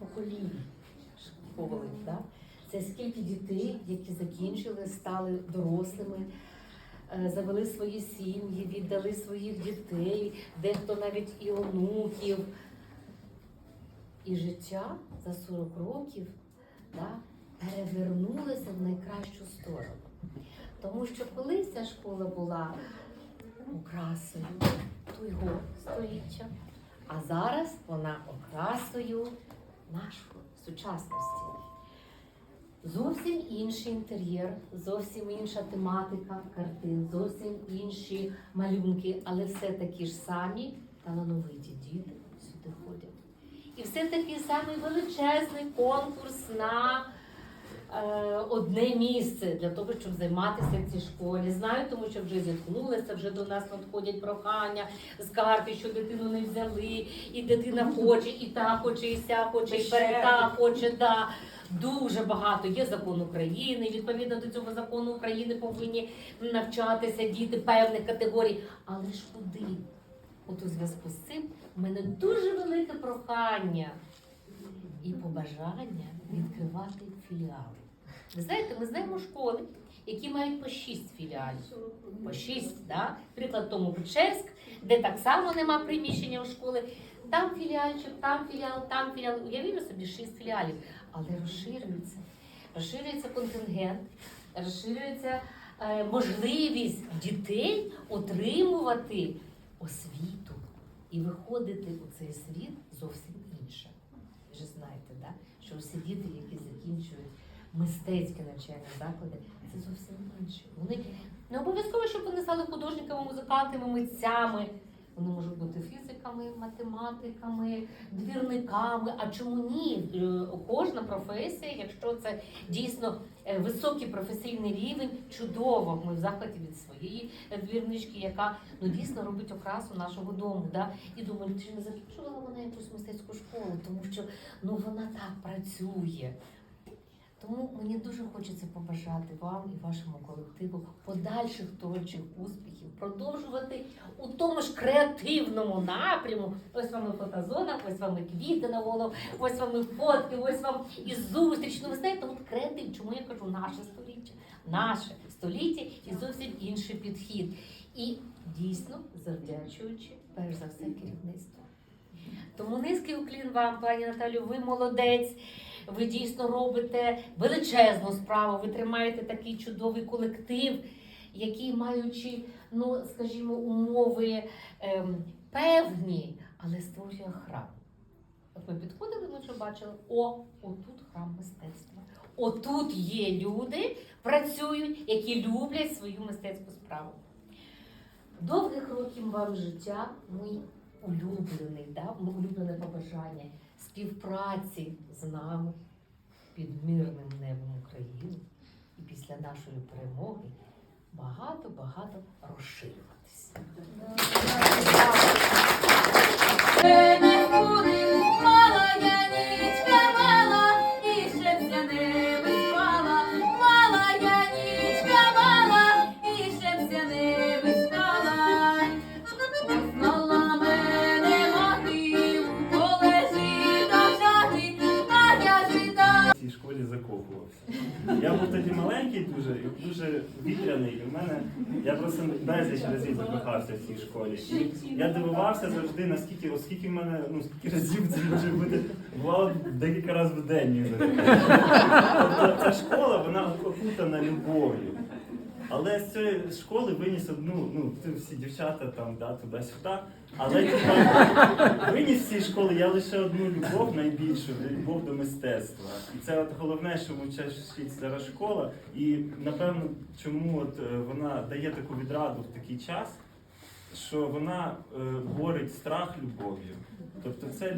поколінь школи, да? це скільки дітей, які закінчили, стали дорослими, е, завели свої сім'ї, віддали своїх дітей, дехто навіть і онуків. І життя за 40 років да, перевернулося в найкращу сторону. Тому що колись ця школа була окрасою того століття, а зараз вона окрасою нашої сучасності. Зовсім інший інтер'єр, зовсім інша тематика картин, зовсім інші малюнки, але все такі ж самі талановиті діти сюди ходять. І все такий самий величезний конкурс на одне місце для того, щоб займатися в цій школі. Знаю, тому що вже зіткнулися, вже до нас надходять прохання, скарги, що дитину не взяли, і дитина хоче, і та хоче, і ся хоче, і перета хоче. Да. Дуже багато є закон України. і Відповідно до цього закону України повинні навчатися діти певних категорій. Але ж куди? От у зв'язку з цим в мене дуже велике прохання і побажання відкривати філіали. Ви знаєте, ми знаємо школи, які мають по 6 філіалів. По 6, да? Приклад тому Печерськ, де так само нема приміщення у школи. Там філіальчик, там філіал, там філіал. Уявімо собі 6 філіалів, але розширюється. Розширюється контингент, розширюється е, можливість дітей отримувати освіту і виходити у цей світ зовсім інше. Ви ж знаєте, да? що всі діти, які закінчують мистецькі навчальні заклади, це зовсім інші. Вони не обов'язково, щоб вони стали художниками, музикантами, митцями. Вони можуть бути фізиками, математиками, двірниками. А чому ні? Е, Кожна професія, якщо це дійсно е, високий професійний рівень, чудово. Ми в захваті від своєї двірнички, яка ну дійсно робить окрасу нашого дому. Да? І думаю, чи не закінчувала вона якусь мистецьку школу, тому що ну вона так працює. Тому мені дуже хочеться побажати вам і вашому колективу подальших творчих успіхів, продовжувати у тому ж креативному напряму. Ось вам фотозона, ось вам квіти на голову, ось вам фотки, ось вам і зустріч. Ну ви знаєте, от креатив, чому я кажу наше століття, наше століття і зовсім інший підхід. І дійсно завдячуючи перш за все керівництву. Тому низький уклін вам, пані Наталю, ви молодець. Ви дійсно робите величезну справу. Ви тримаєте такий чудовий колектив, який, маючи, ну скажімо, умови ем, певні, але створює храм. От ми підходили, ми вже бачили, о, отут храм мистецтва. Отут є люди, працюють, які люблять свою мистецьку справу. Довгих років вам життя, мій улюблений, да? улюблене побажання співпраці з нами під мирним небом України і після нашої перемоги багато-багато розширюватися. Я був тоді маленький дуже, дуже вітряний. І в мене я просто безліч разів закохався в цій школі. І я дивувався завжди, наскільки, оскільки в мене, ну скільки разів це може бути, бувало декілька разів в день. Тобто ця школа, вона окутана любов'ю. Але з цієї школи виніс одну, ну, ти всі дівчата там, да, туди-сюди. Але типа, виніс з цієї школи я лише одну любов найбільшу, любов до мистецтва. І це от головне, що вчить стара школа. І напевно, чому от е, вона дає таку відраду в такий час, що вона е, борить страх любов'ю. Тобто це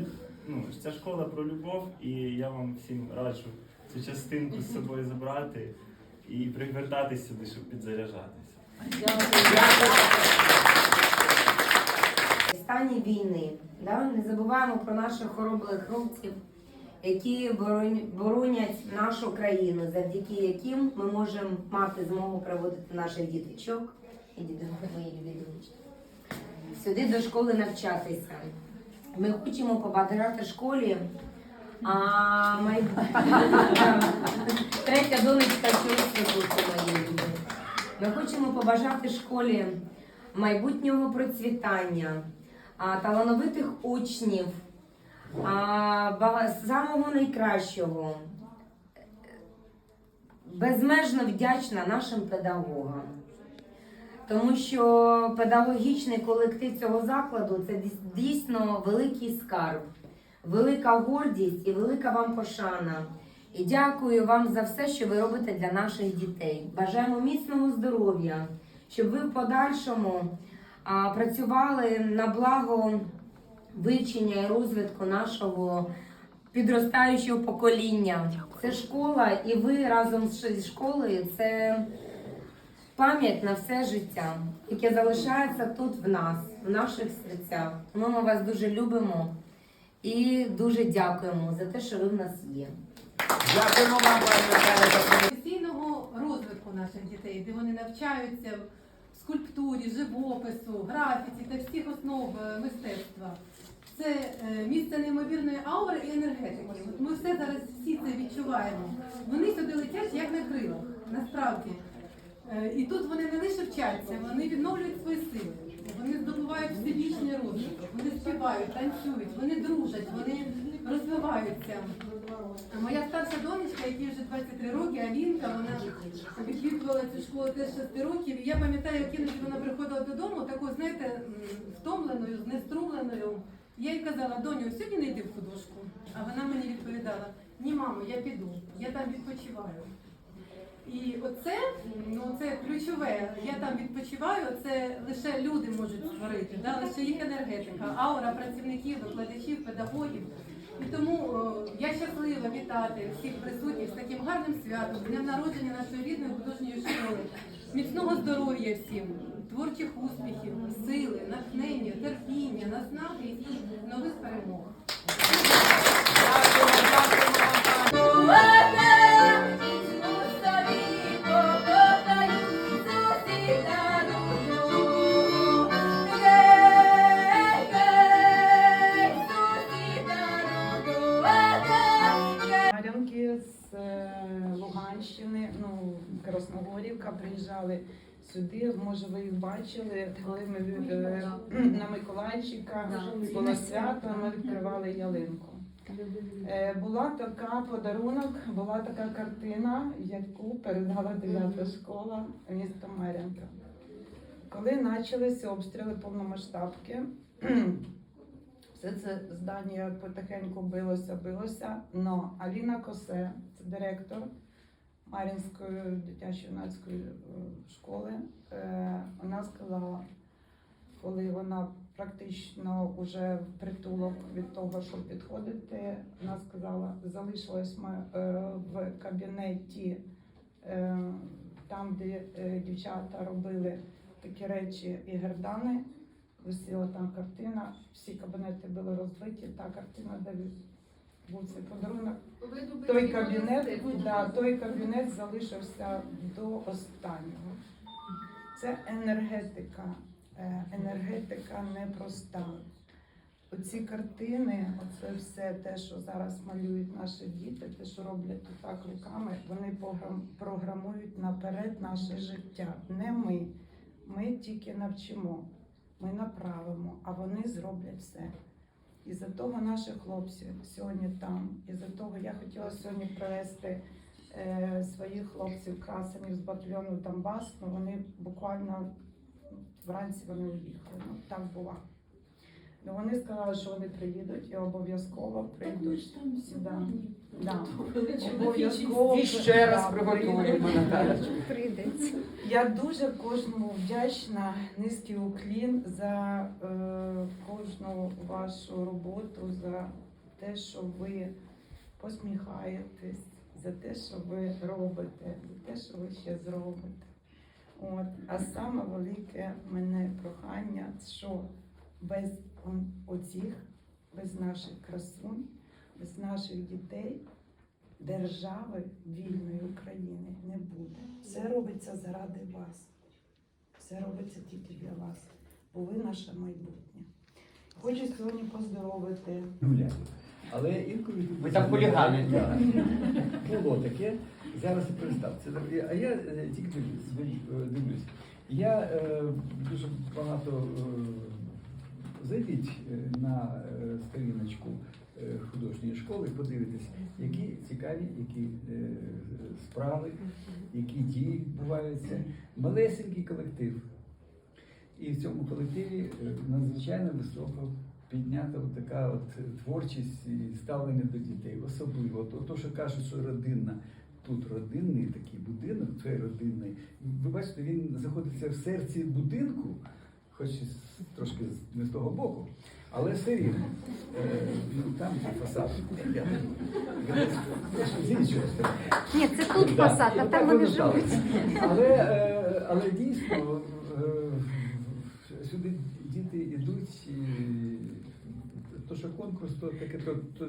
ну, ця школа про любов, і я вам всім раджу цю частинку з собою забрати і привертатись сюди, щоб підзаряджатися. В стані війни да? не забуваємо про наших хоробрих хлопців, які боронять нашу країну, завдяки яким ми можемо мати змогу проводити наших діточок і мої любі. Сюди до школи навчатися. Ми хочемо побажати школі. А май... Третя донечка чоловіка моєї. Ми хочемо побажати школі майбутнього процвітання, талановитих учнів, самого найкращого. Безмежно вдячна нашим педагогам. Тому що педагогічний колектив цього закладу це дійсно великий скарб, велика гордість і велика вам пошана. І дякую вам за все, що ви робите для наших дітей. Бажаємо міцного здоров'я, щоб ви в подальшому а, працювали на благо вивчення і розвитку нашого підростаючого покоління. Це школа, і ви разом з школою це пам'ять на все життя, яке залишається тут в нас, в наших серцях. Ми вас дуже любимо і дуже дякуємо за те, що ви в нас є. Дякуємо вам, пані Наталя, за професійного розвитку наших дітей, де вони навчаються в скульптурі, живопису, графіці та всіх основ е, мистецтва. Це е, місце неймовірної аури і енергетики. От ми все зараз всі це відчуваємо. Вони сюди летять як на крилах, насправді. Е, І тут вони не лише вчаться, вони відновлюють свої сили. Здобувають всебічний розвиток, вони співають, танцюють, вони дружать, вони розвиваються. Моя старша донечка, якій вже 23 роки, Алінка, вона відвідувала цю школу теж 6 років. І я пам'ятаю, як іноді вона приходила додому, такою, знаєте, втомленою, знеструмленою. Я їй казала, доню, сьогодні не йди в художку. А вона мені відповідала: ні, мамо, я піду, я там відпочиваю. І оце, ну це ключове. Я там відпочиваю. Це лише люди можуть створити, да? лише їх енергетика, аура працівників, викладачів, педагогів. І тому о, я щаслива вітати всіх присутніх з таким гарним святом, днем народження нашої рідної художньої школи. Міцного здоров'я всім, творчих успіхів, сили, натхнення, терпіння, наснаги і нових перемог. Красногорівка приїжджали сюди. Може, ви їх бачили, коли ми е, на Миколайчика було свято, ми відкривали ялинку. Е, Була така подарунок, була така картина, яку передала 9 школа міста Мар'янка. Коли почалися обстріли повномасштабки, все це здання потихеньку билося, билося. Но Аліна Косе, це директор Мар'їнської дитячо-юнацької е, школи, е, вона сказала, коли вона практично вже в притулок від того, щоб підходити, вона сказала, залишилась ми е, в кабінеті, там, де дівчата робили такі речі і гердани. Висіла там картина, всі кабінети були розбиті, та картина, де був цей подарунок. Той кабінет, да, той кабінет залишився до останнього. Це енергетика, е, енергетика непроста. Оці картини, оце все те, що зараз малюють наші діти, те, що роблять так руками, вони програмують наперед наше життя. Не ми. Ми тільки навчимо, ми направимо, а вони зроблять все. І за того наші хлопці сьогодні там. І за того я хотіла сьогодні привезти е, своїх хлопців красенів з батальйону Донбас. Ну вони буквально вранці вони уїхали. Ну так була. Ну вони сказали, що вони приїдуть і обов'язково прийдуть. Да. Да. Обов'язково І ще раз да, приготуємо. Наталя. Я дуже кожному вдячна, низький уклін за е, кожну вашу роботу, за те, що ви посміхаєтесь, за те, що ви робите, за те, що ви ще зробите. От. А саме велике мене прохання, що без он- оцих, без наших красунь, без наших дітей держави вільної України не буде. Все робиться заради вас. Все робиться тільки для вас, бо ви наше майбутнє. Хочу сьогодні поздоровити. Але інколи Ви там хулігани. Було таке. Зараз і перестав. Це а я е, тільки дивлюсь. е, дивлюсь. Я е, дуже багато е, зайдіть на сторіночку художньої школи, подивитесь, які цікаві, які е, справи, які дії відбуваються. Малесенький колектив. І в цьому колективі е, надзвичайно високо піднята така от творчість і ставлення до дітей. Особливо то, то, що кажуть, що родинна. Тут родинний такий будинок, це родинний. Ви бачите, він знаходиться в серці будинку, хоч трошки не з того боку, але все рівно. Е, ну, там фасад. Ні, це тут фасад, а там вони живуть. Але, е, але дійсно е, сюди діти йдуть. То, що конкурс, то таке то, то,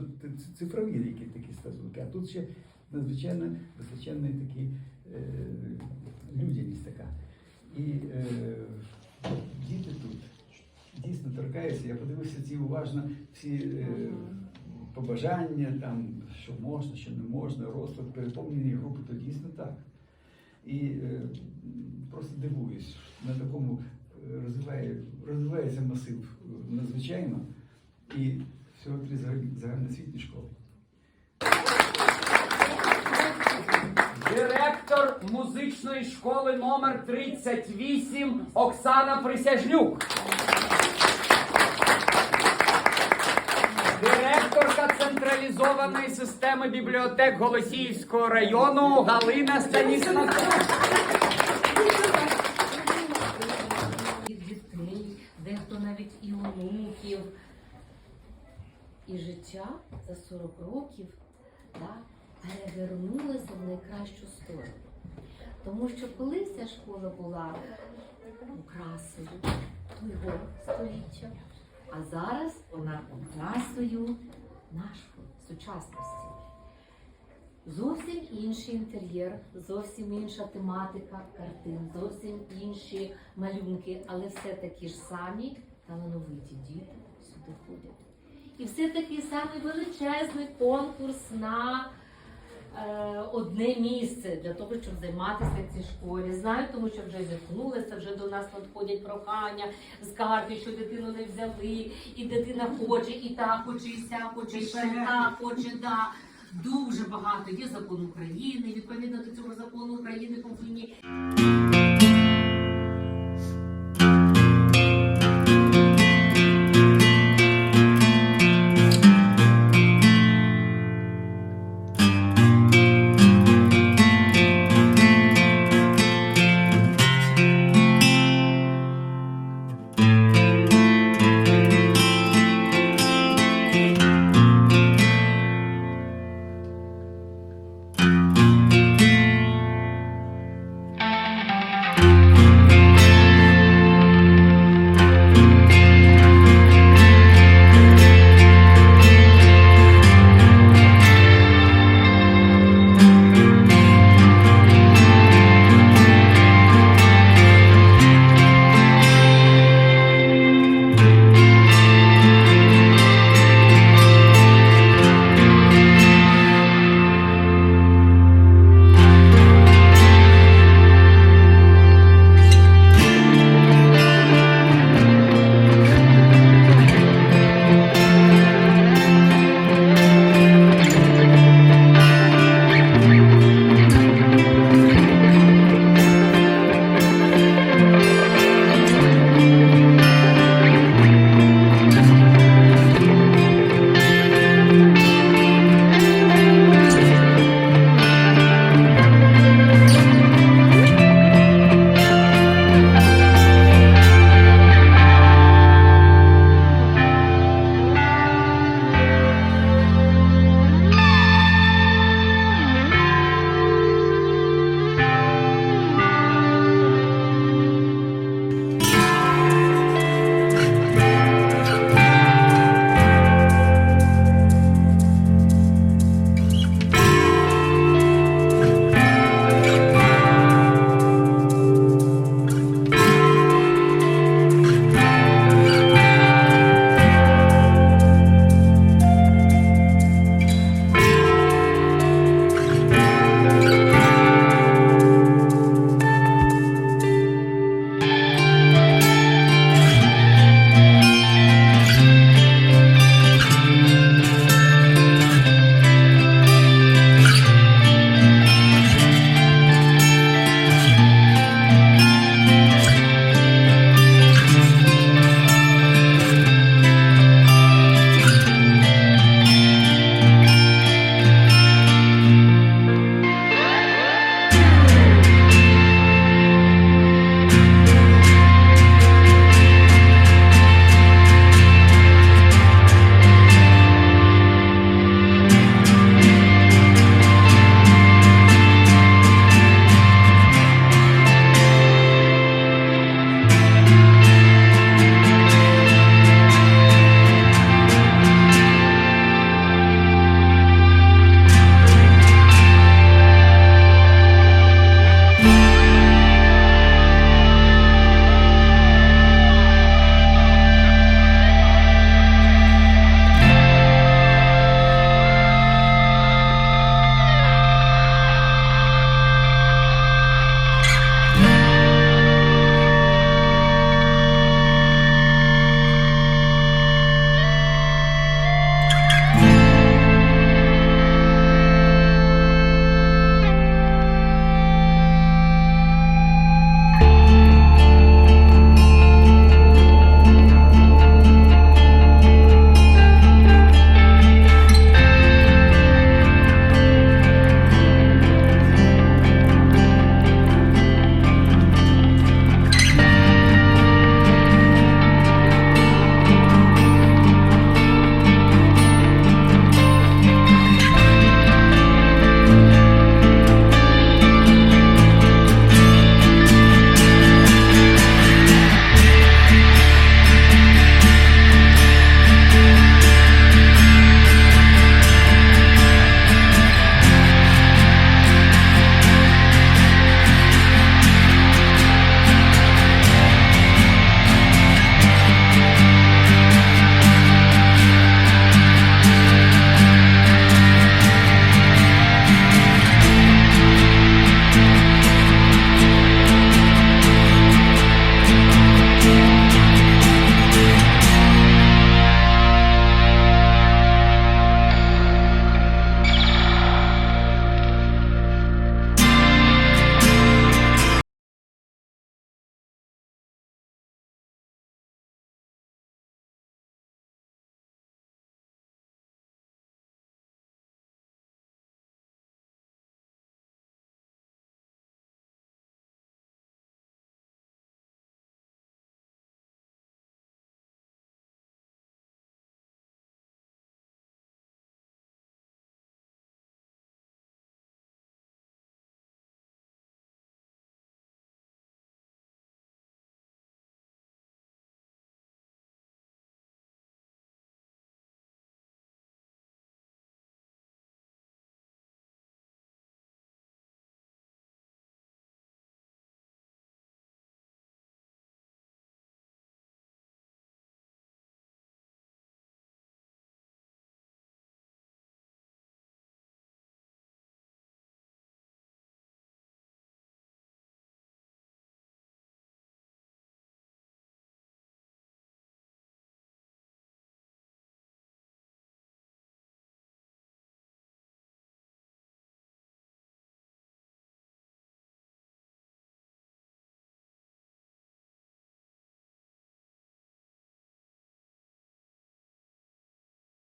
цифрові які такі стосунки. А тут ще надзвичайно височенний такий е, людяність така. І е, діти тут дійсно торкаюся, Я подивився ці уважно всі е, побажання, там, що можна, що не можна, розклад, переповнені групи, то дійсно так. І е, просто дивуюсь, на такому е, розвиває, розвивається масив е, надзвичайно. І всього три загальносвітні школи. Директор музичної школи номер 38 Оксана Присяжнюк. Директорка централізованої системи бібліотек Голосіївського району Галина Станіславівна. від дітей, дехто навіть і онуків. І життя за 40 років да, перевернулося в найкращу сторону. Тому що коли ця школа була окрасою твого століття, а зараз вона окрасою нашої сучасності. Зовсім інший інтер'єр, зовсім інша тематика картин, зовсім інші малюнки, але все такі ж самі талановиті діти сюди ходять. І все такий самий величезний конкурс на одне місце для того, щоб займатися в цій школі. Знаю, тому що вже зіткнулися, вже до нас надходять прохання, скарги, що дитину не взяли, і дитина хоче, і та хоче, і ся хоче, і та хоче, да. Дуже багато є закон України. Відповідно до цього закону України повинні